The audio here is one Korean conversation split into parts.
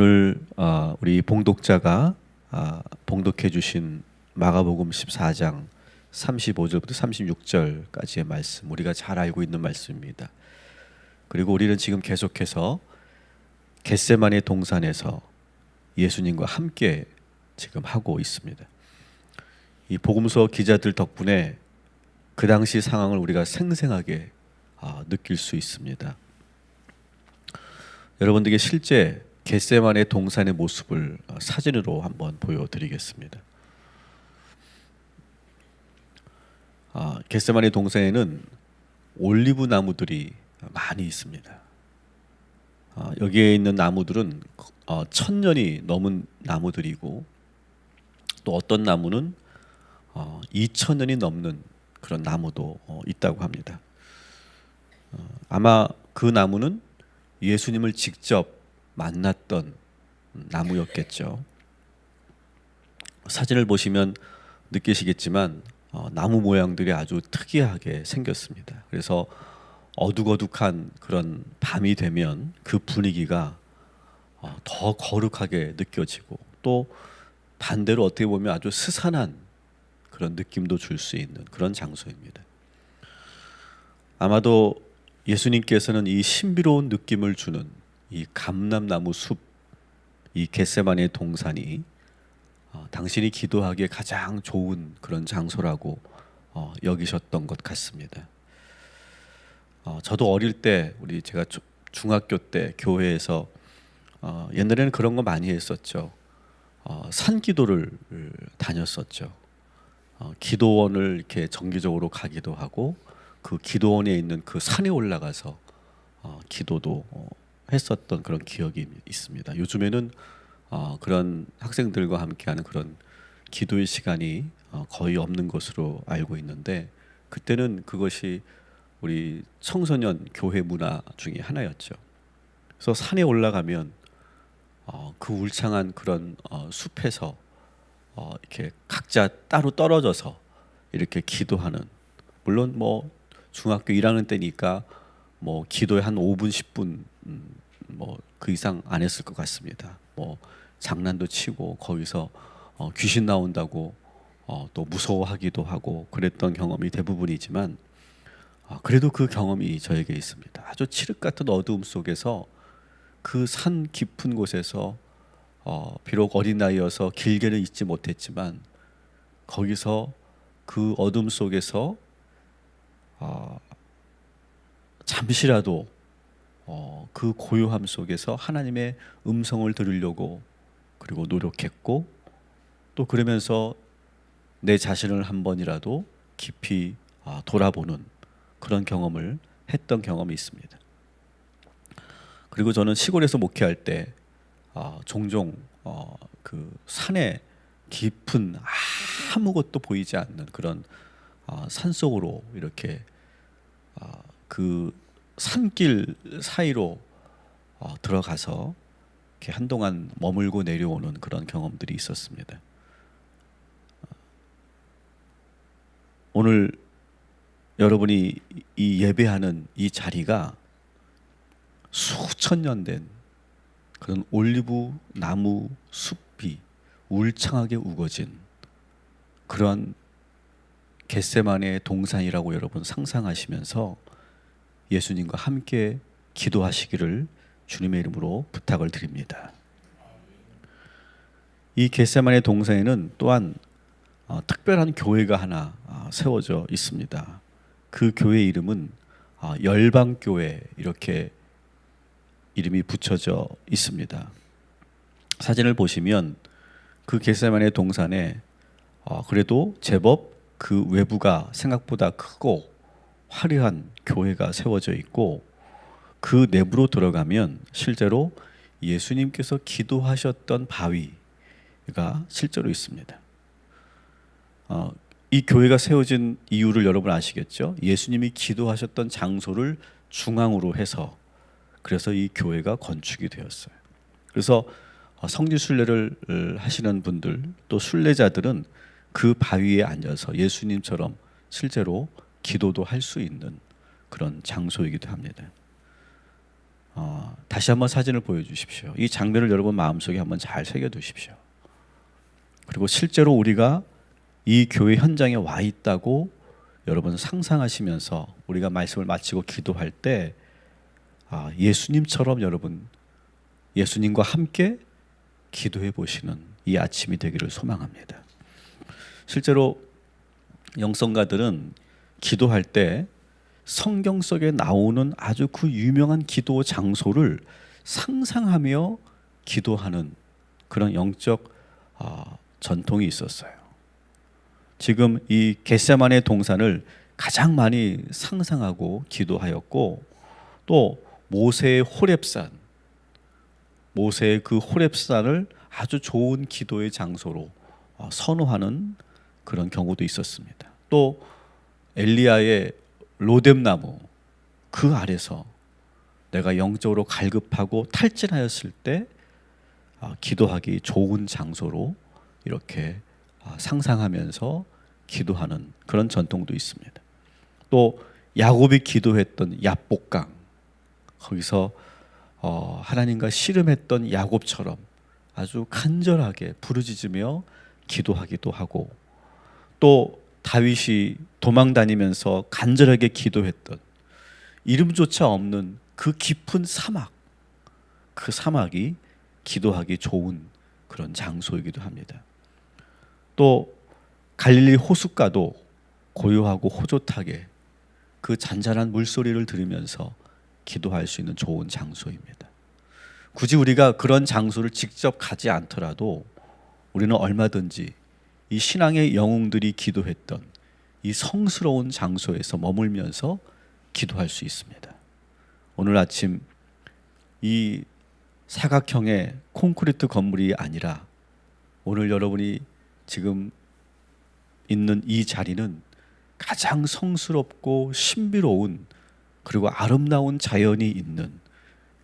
오늘 어, 우리 봉독자가 아, 봉독해 주신 마가복음 14장 35절부터 36절까지의 말씀 우리가 잘 알고 있는 말씀입니다. 그리고 우리는 지금 계속해서 겟세마네 동산에서 예수님과 함께 지금 하고 있습니다. 이 복음서 기자들 덕분에 그 당시 상황을 우리가 생생하게 아, 느낄 수 있습니다. 여러분들에게 실제 겟세만의 동산의 모습을 어, 사진으로 한번 보여드리겠습니다. 아, 겟세만의 동산에는 올리브 나무들이 많이 있습니다. 아, 여기에 있는 나무들은 어, 천 년이 넘은 나무들이고 또 어떤 나무는 어, 2천 년이 넘는 그런 나무도 어, 있다고 합니다. 어, 아마 그 나무는 예수님을 직접 만났던 나무였겠죠. 사진을 보시면 느끼시겠지만 어, 나무 모양들이 아주 특이하게 생겼습니다. 그래서 어둑어둑한 그런 밤이 되면 그 분위기가 어, 더 거룩하게 느껴지고 또 반대로 어떻게 보면 아주 스산한 그런 느낌도 줄 수 있는 그런 장소입니다. 아마도 예수님께서는 이 신비로운 느낌을 주는 이 감람나무 숲, 이 겟세마네 동산이 어, 당신이 기도하기에 가장 좋은 그런 장소라고 어, 여기셨던 것 같습니다. 어, 저도 어릴 때 우리 제가 주, 중학교 때 교회에서 어, 옛날에는 그런 거 많이 했었죠. 어, 산 기도를 다녔었죠. 어, 기도원을 이렇게 정기적으로 가기도 하고 그 기도원에 있는 그 산에 올라가서 어, 기도도 어, 했었던 그런 기억이 있습니다. 요즘에는 어, 그런 학생들과 함께하는 그런 기도의 시간이 어, 거의 없는 것으로 알고 있는데 그때는 그것이 우리 청소년 교회 문화 중에 하나였죠. 그래서 산에 올라가면 어, 그 울창한 그런 어, 숲에서 어, 이렇게 각자 따로 떨어져서 이렇게 기도하는 물론 뭐 중학교 1학년 때니까 뭐 기도에 한 5분 10분 음, 뭐그 이상 안 했을 것 같습니다. 뭐 장난도 치고 거기서 어, 귀신 나온다고 어, 또 무서워하기도 하고 그랬던 경험이 대부분이지만 어, 그래도 그 경험이 저에게 있습니다. 아주 칠흑 같은 어두움 속에서 그 산 깊은 곳에서 어, 비록 어린 나이여서 길게는 있지 못했지만 거기서 그 어둠 속에서 어, 잠시라도 어, 그 고요함 속에서 하나님의 음성을 들으려고 그리고 노력했고 또 그러면서 내 자신을 한 번이라도 깊이 아, 돌아보는 그런 경험을 했던 경험이 있습니다. 그리고 저는 시골에서 목회할 때 아, 종종 어, 그 산에 깊은 아무것도 보이지 않는 그런 아, 산 속으로 이렇게 아, 그 산길 사이로 어, 들어가서 이렇게 한동안 머물고 내려오는 그런 경험들이 있었습니다. 오늘 여러분이 이 예배하는 이 자리가 수천 년 된 그런 올리브 나무 숲이 울창하게 우거진 그러한 겟세만의 동산이라고 여러분 상상하시면서 예수님과 함께 기도하시기를 주님의 이름으로 부탁을 드립니다. 이 겟세만의 동산에는 또한 어, 특별한 교회가 하나 어, 세워져 있습니다. 그 교회 이름은 어, 열방교회 이렇게 이름이 붙여져 있습니다. 사진을 보시면 그 겟세만의 동산에 어, 그래도 제법 그 외부가 생각보다 크고 화려한 교회가 세워져 있고 그 내부로 들어가면 실제로 예수님께서 기도하셨던 바위가 실제로 있습니다. 어, 이 교회가 세워진 이유를 여러분 아시겠죠? 예수님이 기도하셨던 장소를 중앙으로 해서 그래서 이 교회가 건축이 되었어요. 그래서 어, 성지 순례를 어, 하시는 분들 또 순례자들은 그 바위에 앉아서 예수님처럼 실제로 기도도 할 수 있는 그런 장소이기도 합니다. 어, 다시 한번 사진을 보여주십시오. 이 장면을 여러분 마음속에 한번 잘 새겨두십시오. 그리고 실제로 우리가 이 교회 현장에 와 있다고 여러분 상상하시면서 우리가 말씀을 마치고 기도할 때 아, 예수님처럼 여러분 예수님과 함께 기도해 보시는 이 아침이 되기를 소망합니다. 실제로 영성가들은 기도할 때 성경 속에 나오는 아주 그 유명한 기도 장소를 상상하며 기도하는 그런 영적 어, 전통이 있었어요. 지금 이 겟세만의 동산을 가장 많이 상상하고 기도하였고 또 모세의 호렙산 모세의 그 호렙산을 아주 좋은 기도의 장소로 어, 선호하는 그런 경우도 있었습니다. 또 엘리야의 로뎀나무 그 아래서 내가 영적으로 갈급하고 탈진하였을 때 아, 기도하기 좋은 장소로 이렇게 아, 상상하면서 기도하는 그런 전통도 있습니다. 또 야곱이 기도했던 야복강 거기서 어, 하나님과 씨름했던 야곱처럼 아주 간절하게 부르짖으며 기도하기도 하고 또 다윗이 도망 다니면서 간절하게 기도했던 이름조차 없는 그 깊은 사막 그 사막이 기도하기 좋은 그런 장소이기도 합니다. 또 갈릴리 호숫가도 고요하고 호젓하게 그 잔잔한 물소리를 들으면서 기도할 수 있는 좋은 장소입니다. 굳이 우리가 그런 장소를 직접 가지 않더라도 우리는 얼마든지 이 신앙의 영웅들이 기도했던 이 성스러운 장소에서 머물면서 기도할 수 있습니다. 오늘 아침 이 사각형의 콘크리트 건물이 아니라 오늘 여러분이 지금 있는 이 자리는 가장 성스럽고 신비로운 그리고 아름다운 자연이 있는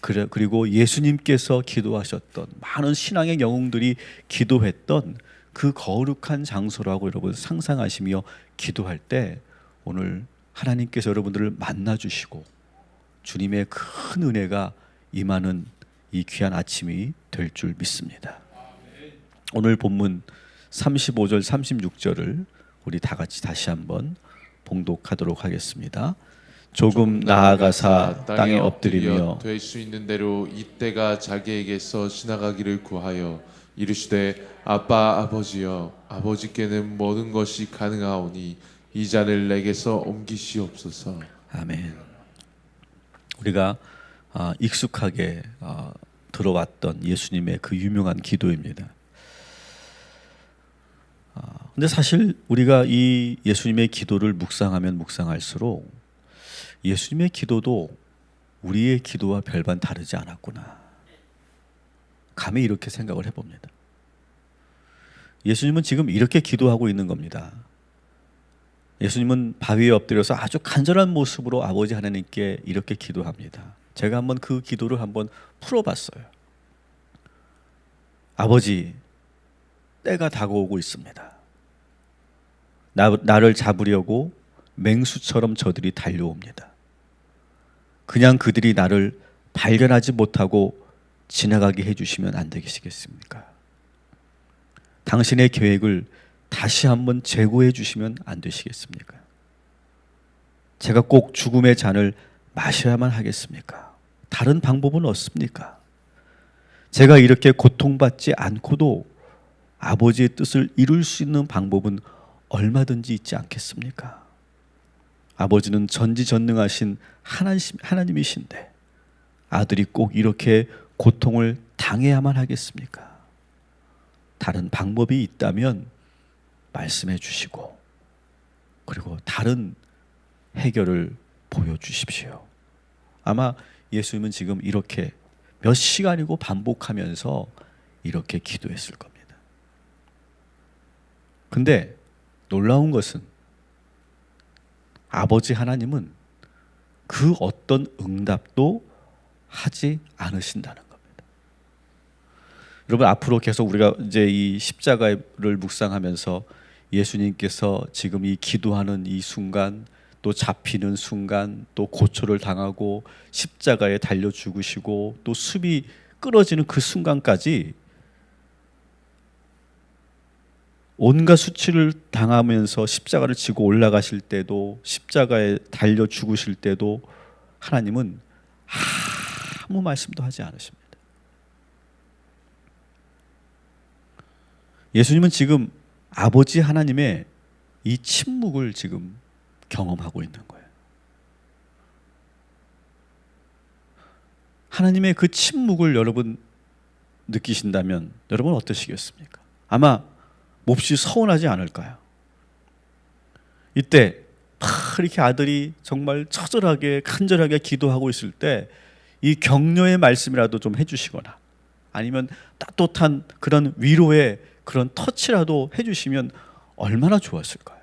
그리고 예수님께서 기도하셨던 많은 신앙의 영웅들이 기도했던 그 거룩한 장소라고 여러분 상상하시며 기도할 때 오늘 하나님께서 여러분들을 만나 주시고 주님의 큰 은혜가 임하는 이 귀한 아침이 될 줄 믿습니다. 오늘 본문 35절 36절을 우리 다 같이 다시 한번 봉독하도록 하겠습니다. 조금 나아가사 땅에 엎드리며 될 수 있는 대로 이때가 자기에게서 지나가기를 구하여 이르시되 아빠 아버지여 아버지께는 모든 것이 가능하오니 이 잔을 내게서 옮기시옵소서. 아멘. 우리가 아, 익숙하게 아, 들어왔던 예수님의 그 유명한 기도입니다. 아, 근데 사실 우리가 이 예수님의 기도를 묵상하면 묵상할수록 예수님의 기도도 우리의 기도와 별반 다르지 않았구나. 감히 이렇게 생각을 해봅니다. 예수님은 지금 이렇게 기도하고 있는 겁니다. 예수님은 바위에 엎드려서 아주 간절한 모습으로 아버지 하나님께 이렇게 기도합니다. 제가 한번 그 기도를 한번 풀어봤어요. 아버지, 때가 다가오고 있습니다. 나, 나를 잡으려고 맹수처럼 저들이 달려옵니다. 그냥 그들이 나를 발견하지 못하고 지나가게 해주시면 안 되시겠습니까? 당신의 계획을 다시 한번 재고해 주시면 안 되시겠습니까? 제가 꼭 죽음의 잔을 마셔야만 하겠습니까? 다른 방법은 없습니까? 제가 이렇게 고통받지 않고도 아버지의 뜻을 이룰 수 있는 방법은 얼마든지 있지 않겠습니까? 아버지는 전지전능하신 하나님, 하나님이신데 아들이 꼭 이렇게 고통을 당해야만 하겠습니까? 다른 방법이 있다면 말씀해 주시고 그리고 다른 해결을 보여 주십시오. 아마 예수님은 지금 이렇게 몇 시간이고 반복하면서 이렇게 기도했을 겁니다. 근데 놀라운 것은 아버지 하나님은 그 어떤 응답도 하지 않으신다는. 여러분 앞으로 계속 우리가 이제 이 십자가를 묵상하면서 예수님께서 지금 이 기도하는 이 순간 또 잡히는 순간 또 고초를 당하고 십자가에 달려 죽으시고 또 숲이 끊어지는 그 순간까지 온갖 수치를 당하면서 십자가를 지고 올라가실 때도 십자가에 달려 죽으실 때도 하나님은 아무 말씀도 하지 않으십니다. 예수님은 지금 아버지 하나님의 이 침묵을 지금 경험하고 있는 거예요. 하나님의 그 침묵을 여러분 느끼신다면 여러분 어떠시겠습니까? 아마 몹시 서운하지 않을까요? 이때 막 이렇게 아들이 정말 처절하게 간절하게 기도하고 있을 때 이 격려의 말씀이라도 좀 해주시거나 아니면 따뜻한 그런 위로의 그런 터치라도 해주시면 얼마나 좋았을까요?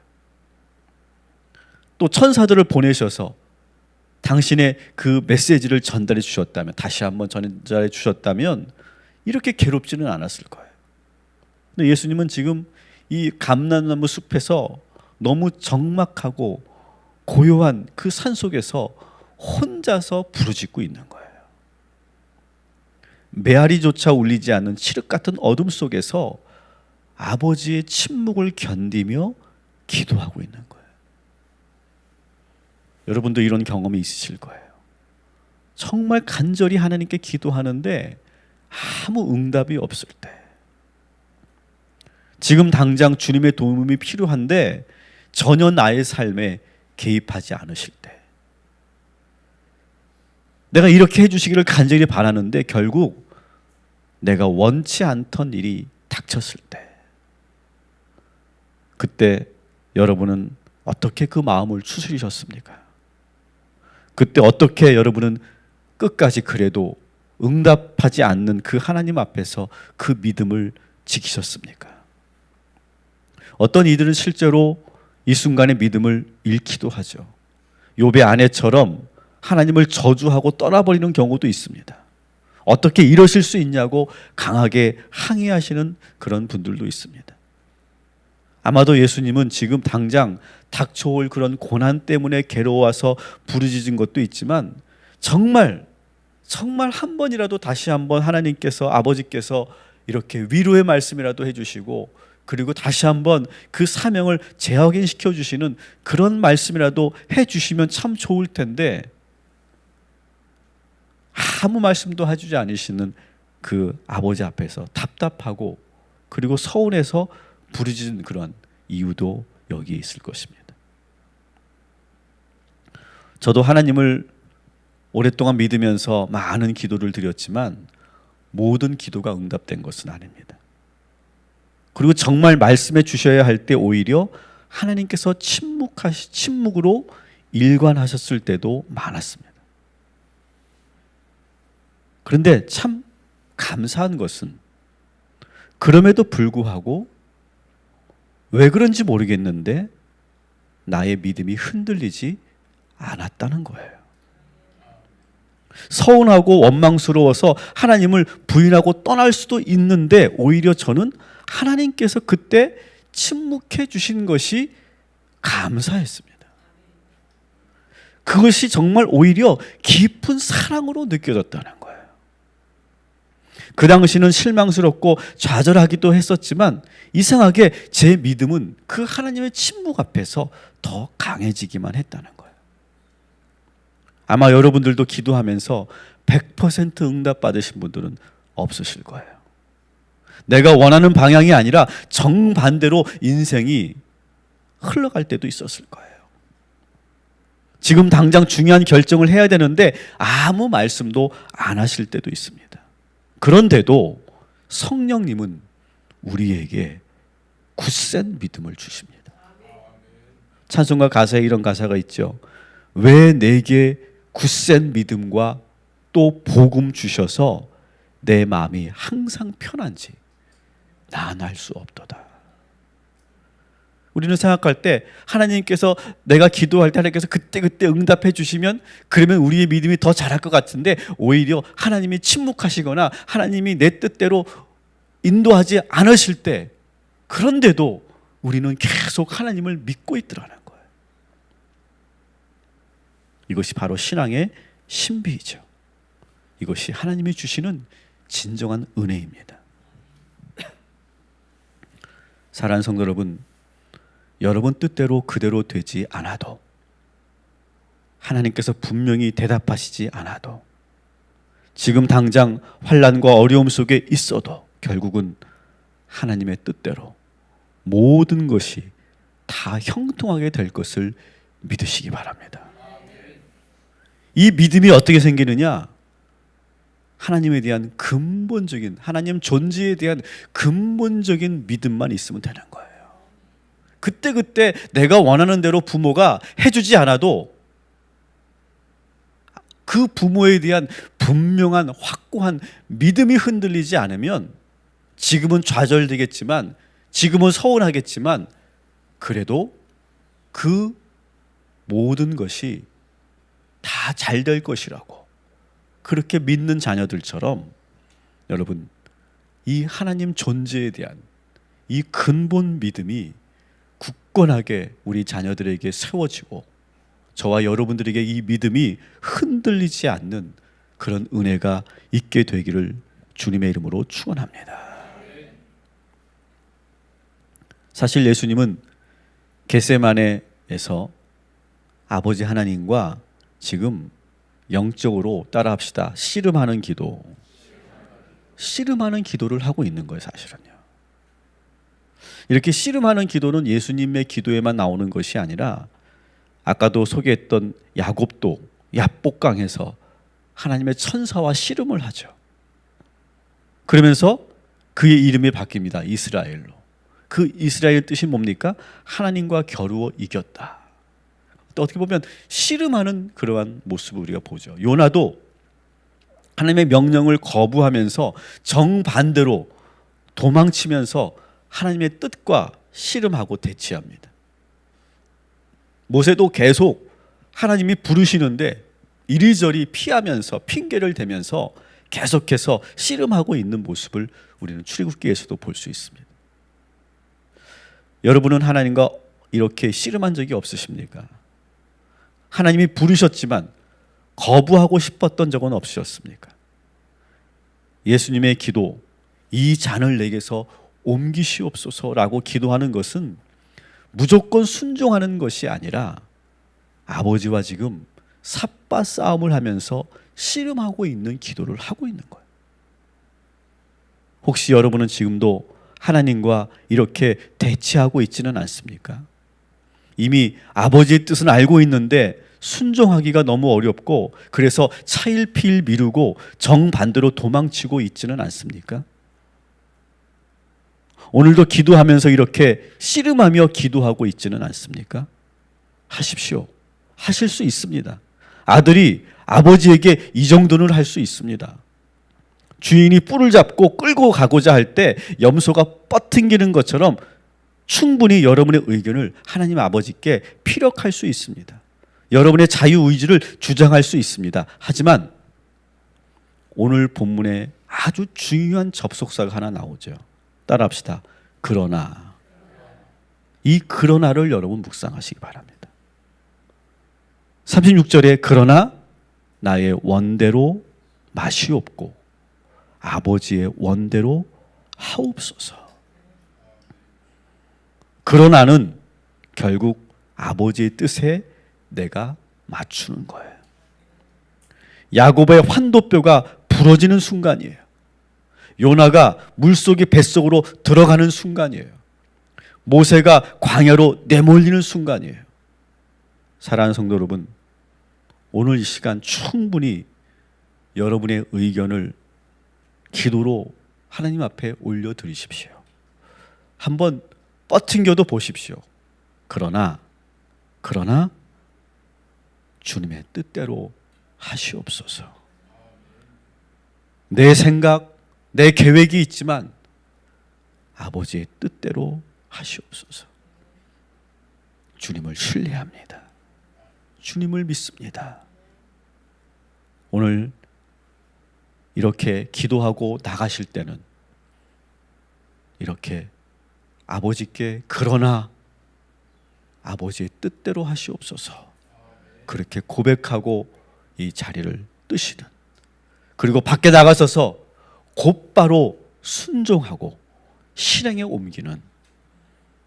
또 천사들을 보내셔서 당신의 그 메시지를 전달해 주셨다면 다시 한번 전달해 주셨다면 이렇게 괴롭지는 않았을 거예요. 근데 예수님은 지금 이 감람나무 숲에서 너무 적막하고 고요한 그 산 속에서 혼자서 부르짖고 있는 거예요. 메아리조차 울리지 않는 칠흑 같은 어둠 속에서 아버지의 침묵을 견디며 기도하고 있는 거예요. 여러분도 이런 경험이 있으실 거예요. 정말 간절히 하나님께 기도하는데 아무 응답이 없을 때. 지금 당장 주님의 도움이 필요한데 전혀 나의 삶에 개입하지 않으실 때. 내가 이렇게 해주시기를 간절히 바라는데 결국 내가 원치 않던 일이 닥쳤을 때. 그때 여러분은 어떻게 그 마음을 추스리셨습니까? 그때 어떻게 여러분은 끝까지 그래도 응답하지 않는 그 하나님 앞에서 그 믿음을 지키셨습니까? 어떤 이들은 실제로 이 순간에 믿음을 잃기도 하죠. 욥의 아내처럼 하나님을 저주하고 떠나버리는 경우도 있습니다. 어떻게 이러실 수 있냐고 강하게 항의하시는 그런 분들도 있습니다. 아마도 예수님은 지금 당장 닥쳐올 그런 고난 때문에 괴로워서 부르짖은 것도 있지만 정말 정말 한 번이라도 다시 한번 하나님께서 아버지께서 이렇게 위로의 말씀이라도 해주시고 그리고 다시 한번 그 사명을 재확인시켜 주시는 그런 말씀이라도 해주시면 참 좋을 텐데 아무 말씀도 해주지 않으시는 그 아버지 앞에서 답답하고 그리고 서운해서 부르짖는 그런 이유도 여기에 있을 것입니다. 저도 하나님을 오랫동안 믿으면서 많은 기도를 드렸지만 모든 기도가 응답된 것은 아닙니다. 그리고 정말 말씀해 주셔야 할 때 오히려 하나님께서 침묵하시 침묵으로 일관하셨을 때도 많았습니다. 그런데 참 감사한 것은 그럼에도 불구하고 왜 그런지 모르겠는데 나의 믿음이 흔들리지 않았다는 거예요. 서운하고 원망스러워서 하나님을 부인하고 떠날 수도 있는데 오히려 저는 하나님께서 그때 침묵해 주신 것이 감사했습니다. 그것이 정말 오히려 깊은 사랑으로 느껴졌다는. 그 당시는 실망스럽고 좌절하기도 했었지만 이상하게 제 믿음은 그 하나님의 침묵 앞에서 더 강해지기만 했다는 거예요. 아마 여러분들도 기도하면서 100% 응답 받으신 분들은 없으실 거예요. 내가 원하는 방향이 아니라 정반대로 인생이 흘러갈 때도 있었을 거예요. 지금 당장 중요한 결정을 해야 되는데 아무 말씀도 안 하실 때도 있습니다. 그런데도 성령님은 우리에게 굳센 믿음을 주십니다. 찬송가 가사에 이런 가사가 있죠. 왜 내게 굳센 믿음과 또 복음 주셔서 내 마음이 항상 편한지 난 알 수 없도다. 우리는 생각할 때 하나님께서 내가 기도할 때 하나님께서 그때 그때 응답해 주시면 그러면 우리의 믿음이 더 자랄 것 같은데 오히려 하나님이 침묵하시거나 하나님이 내 뜻대로 인도하지 않으실 때 그런데도 우리는 계속 하나님을 믿고 있더라는 거예요. 이것이 바로 신앙의 신비이죠. 이것이 하나님이 주시는 진정한 은혜입니다. 사랑하는 성도 여러분, 여러분 뜻대로 그대로 되지 않아도 하나님께서 분명히 대답하시지 않아도 지금 당장 환란과 어려움 속에 있어도 결국은 하나님의 뜻대로 모든 것이 다 형통하게 될 것을 믿으시기 바랍니다. 이 믿음이 어떻게 생기느냐? 하나님에 대한 근본적인 하나님 존재에 대한 근본적인 믿음만 있으면 되는 거예요. 그때 그때 내가 원하는 대로 부모가 해주지 않아도 그 부모에 대한 분명한 확고한 믿음이 흔들리지 않으면 지금은 좌절되겠지만 지금은 서운하겠지만 그래도 그 모든 것이 다 잘 될 것이라고 그렇게 믿는 자녀들처럼 여러분 이 하나님 존재에 대한 이 근본 믿음이 굳건하게 우리 자녀들에게 세워지고 저와 여러분들에게 이 믿음이 흔들리지 않는 그런 은혜가 있게 되기를 주님의 이름으로 축원합니다. 사실 예수님은 겟세마네에서 아버지 하나님과 지금 영적으로 따라합시다. 씨름하는 기도. 씨름하는 기도를 하고 있는 거예요, 사실은요. 이렇게 씨름하는 기도는 예수님의 기도에만 나오는 것이 아니라 아까도 소개했던 야곱도 야복강에서 하나님의 천사와 씨름을 하죠. 그러면서 그의 이름이 바뀝니다. 이스라엘로. 그 이스라엘 뜻이 뭡니까? 하나님과 겨루어 이겼다. 또 어떻게 보면 씨름하는 그러한 모습을 우리가 보죠. 요나도 하나님의 명령을 거부하면서 정반대로 도망치면서 하나님의 뜻과 씨름하고 대치합니다. 모세도 계속 하나님이 부르시는데 이리저리 피하면서 핑계를 대면서 계속해서 씨름하고 있는 모습을 우리는 출애굽기에서도 볼 수 있습니다. 여러분은 하나님과 이렇게 씨름한 적이 없으십니까? 하나님이 부르셨지만 거부하고 싶었던 적은 없으셨습니까? 예수님의 기도, 이 잔을 내게서 옮기시옵소서라고 기도하는 것은 무조건 순종하는 것이 아니라 아버지와 지금 삽바 싸움을 하면서 씨름하고 있는 기도를 하고 있는 거예요. 혹시 여러분은 지금도 하나님과 이렇게 대치하고 있지는 않습니까? 이미 아버지의 뜻은 알고 있는데 순종하기가 너무 어렵고 그래서 차일피일 미루고 정반대로 도망치고 있지는 않습니까? 오늘도 기도하면서 이렇게 씨름하며 기도하고 있지는 않습니까? 하십시오. 하실 수 있습니다. 아들이 아버지에게 이 정도는 할 수 있습니다. 주인이 뿔을 잡고 끌고 가고자 할 때 염소가 뻗팅기는 것처럼 충분히 여러분의 의견을 하나님 아버지께 피력할 수 있습니다. 여러분의 자유 의지를 주장할 수 있습니다. 하지만 오늘 본문에 아주 중요한 접속사가 하나 나오죠. 따라합시다. 그러나 이 그러나를 여러분 묵상하시기 바랍니다. 36절에 그러나 나의 원대로 맛이 없고 아버지의 원대로 하옵소서. 그러나는 결국 아버지의 뜻에 내가 맞추는 거예요. 야곱의 환도뼈가 부러지는 순간이에요. 요나가 물속의 뱃속으로 들어가는 순간이에요. 모세가 광야로 내몰리는 순간이에요. 사랑하는 성도 여러분, 오늘 이 시간 충분히 여러분의 의견을 기도로 하나님 앞에 올려 드리십시오. 한번 뻗팅겨도 보십시오. 그러나 그러나 주님의 뜻대로 하시옵소서. 내 생각, 내 계획이 있지만 아버지의 뜻대로 하시옵소서. 주님을 신뢰합니다. 주님을 믿습니다. 오늘 이렇게 기도하고 나가실 때는 이렇게 아버지께 그러나 아버지의 뜻대로 하시옵소서. 그렇게 고백하고 이 자리를 뜨시는 그리고 밖에 나가서서 곧바로 순종하고 실행에 옮기는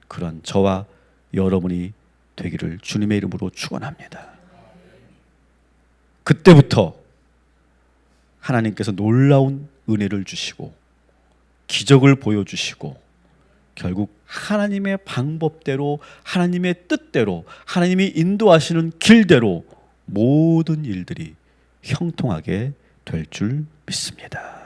그런 저와 여러분이 되기를 주님의 이름으로 축원합니다. 그때부터 하나님께서 놀라운 은혜를 주시고 기적을 보여주시고 결국 하나님의 방법대로 하나님의 뜻대로 하나님이 인도하시는 길대로 모든 일들이 형통하게 될 줄 믿습니다.